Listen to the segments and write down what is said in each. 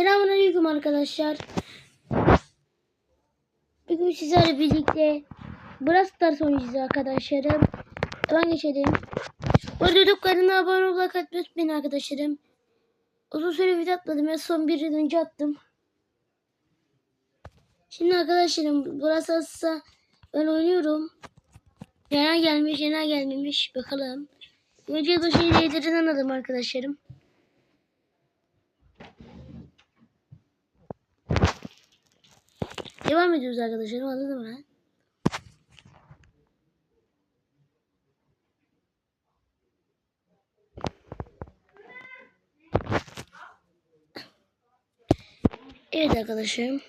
Selamünaleyküm arkadaşlar. Bugün sizlerle birlikte Brawl Stars oynayacağız arkadaşlarım. Hemen geçelim. YouTube kanalına abone olmayı atmayı arkadaşlarım. Uzun süre video atmadım. En son bir yıl önce attım. Şimdi arkadaşlarım Brawl Stars'a ben oynuyorum. Yana gelmiş, yana gelmemiş. Bakalım. Önce yılbaşı hediyelerinden aldım arkadaşlarım. Devam ediyoruz arkadaşlar. Anladın mı? Evet arkadaşlarım.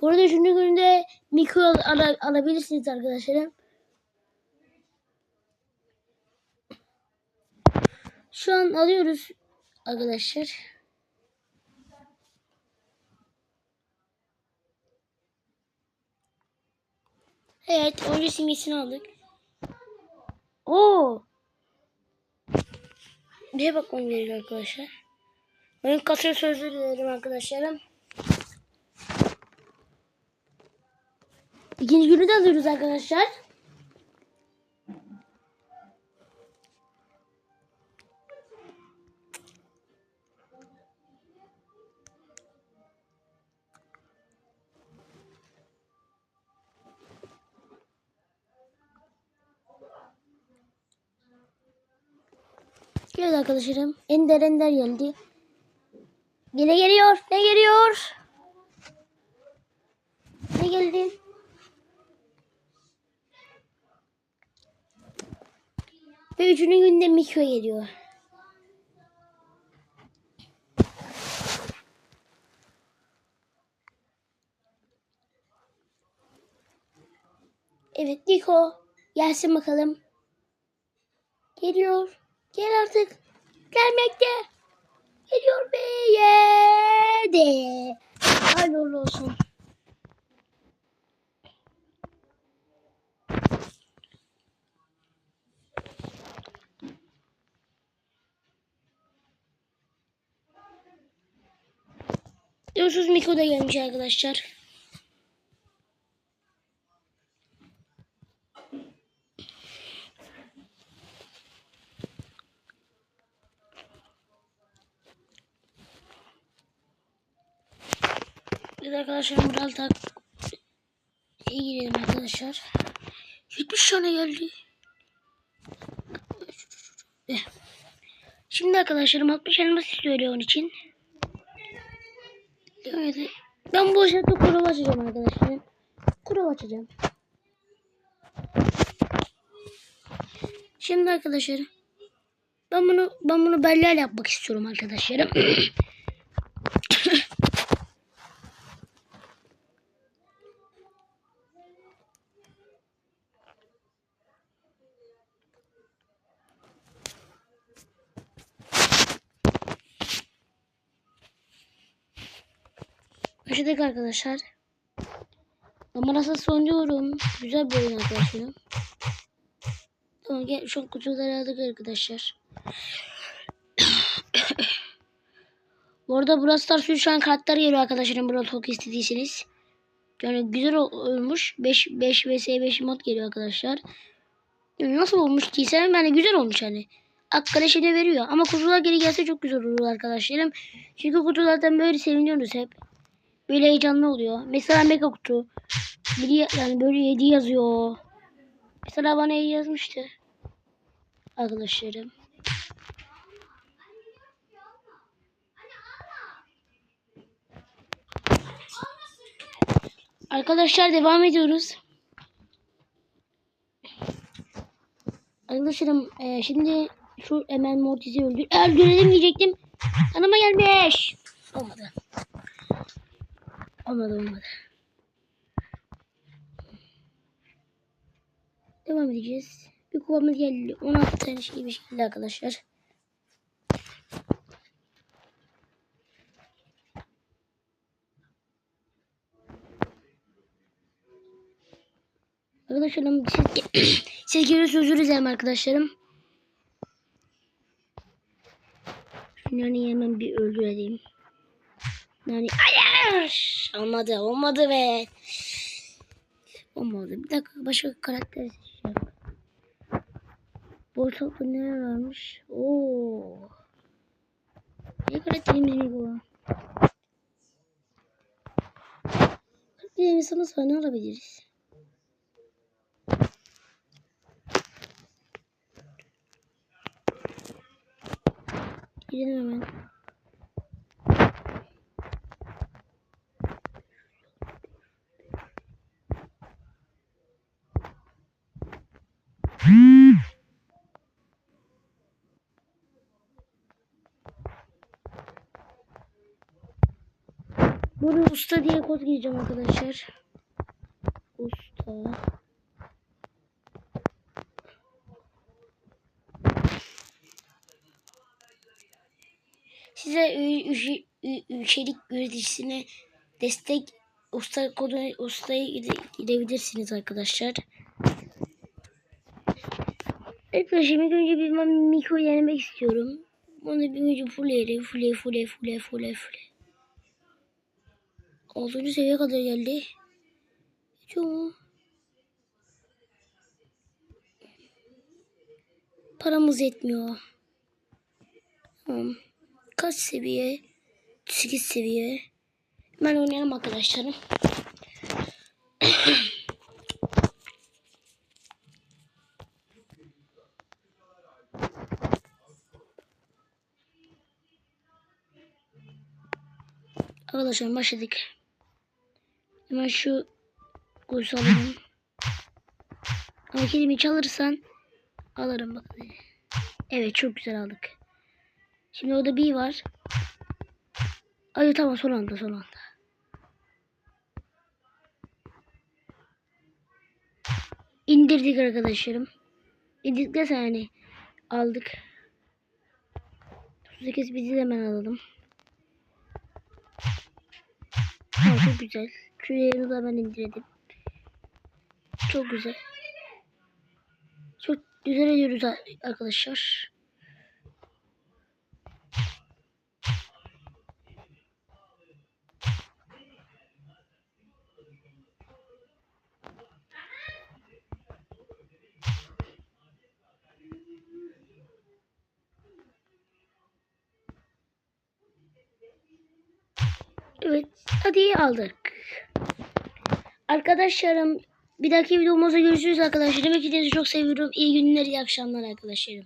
Bu arada üçüncü günde mikro al- ala- alabilirsiniz arkadaşlarım. Şu an alıyoruz arkadaşlar. Evet, oyuncu simgesini aldık. Oo. Neye bakmam gerekiyor arkadaşlar? Oyun kasıyor sözü dilerim arkadaşlarım. İkinci günü de alıyoruz arkadaşlar. Evet arkadaşlarım. Ender Ender geldi. Yine geliyor. Ne geliyor? Ne geldi? Ve üçüncü günde Miko geliyor. Evet Niko. Gelsin bakalım. Geliyor. Gel artık. Gelmekte. Geliyor be. Yedi. Hayırlı olsun. Diyorsunuz Miko da gelmiş arkadaşlar. Evet arkadaşlar Mural tak iyi girelim arkadaşlar. 70 tane geldi. Eh. Şimdi arkadaşlarım 60 elmas istiyor onun için. Evet. Ben bu aşağıda kurov açacağım arkadaşlar. Kurov açacağım. Şimdi arkadaşlar ben bunu ben bunu beller yapmak istiyorum arkadaşlarım. Başladık arkadaşlar. Numarası oynuyorum. Güzel bir oyun arkadaşlarım. Tamam gel şu an kutuları aldık arkadaşlar. Bu arada Brawl Stars şu an kartlar geliyor arkadaşlarım. Brawl Talk istediyseniz. Yani güzel ol- olmuş. 5 5 vs 5 mod geliyor arkadaşlar. Yani nasıl olmuş diysem yani güzel olmuş hani. Arkadaşına veriyor. Ama kutular geri gelse çok güzel olur arkadaşlarım. Çünkü kutulardan böyle seviniyoruz hep. Böyle heyecanlı oluyor. Mesela mega kutu. Biri yani böyle hediye yazıyor. Mesela bana hediye yazmıştı. Arkadaşlarım. Arkadaşlar devam ediyoruz. Arkadaşlarım e, şimdi şu hemen Mortis'i öldür öldürelim diyecektim. Yanıma gelmiş. Olmadı. Olmadı olmadı. Devam edeceğiz. Bir kovamız geldi. 16 tane şey bir şekilde arkadaşlar. Arkadaşlarım siz, siz görüyorsunuz özür dilerim arkadaşlarım. Şunları hemen bir öldürelim. Yani hayır. Olmadı. Olmadı be. Olmadı. Bir dakika başka karakter seçeceğim. Bu ortalıkta neler varmış? Oo. Ne karakterimiz mi bu? Karakterimiz sana sonra ne alabiliriz? Girelim hemen. Burada usta diye kod gireceğim arkadaşlar. Usta. Size ü- ü- ü- içerik üreticisine destek usta kodu ustaya gide- gidebilirsiniz arkadaşlar. Arkadaşlar ilk önce bir ben mikro denemek istiyorum. Onu bir önce fullleyelim. Fulle fulle fulle fulle fulle. 6. seviyeye kadar geldi. Geçiyor mu? Paramız yetmiyor. Tamam. Kaç seviye? 8 seviye. Hemen oynayalım arkadaşlarım. Arkadaşlar başladık. Hemen şu kursu alalım. Ama kelimi çalırsan alırım bak. Evet çok güzel aldık. Şimdi orada bir var. Ay tamam son anda son anda. İndirdik arkadaşlarım. İndirdikten sonra yani aldık. 38 bizi de hemen alalım. Tamam çok güzel. Küreğini de ben indirdim. Çok güzel. Çok güzel ediyoruz arkadaşlar. Evet. Hadi aldık. Arkadaşlarım bir dahaki videomuzda görüşürüz arkadaşlar. Demek ki çok seviyorum. İyi günler, iyi akşamlar arkadaşlarım.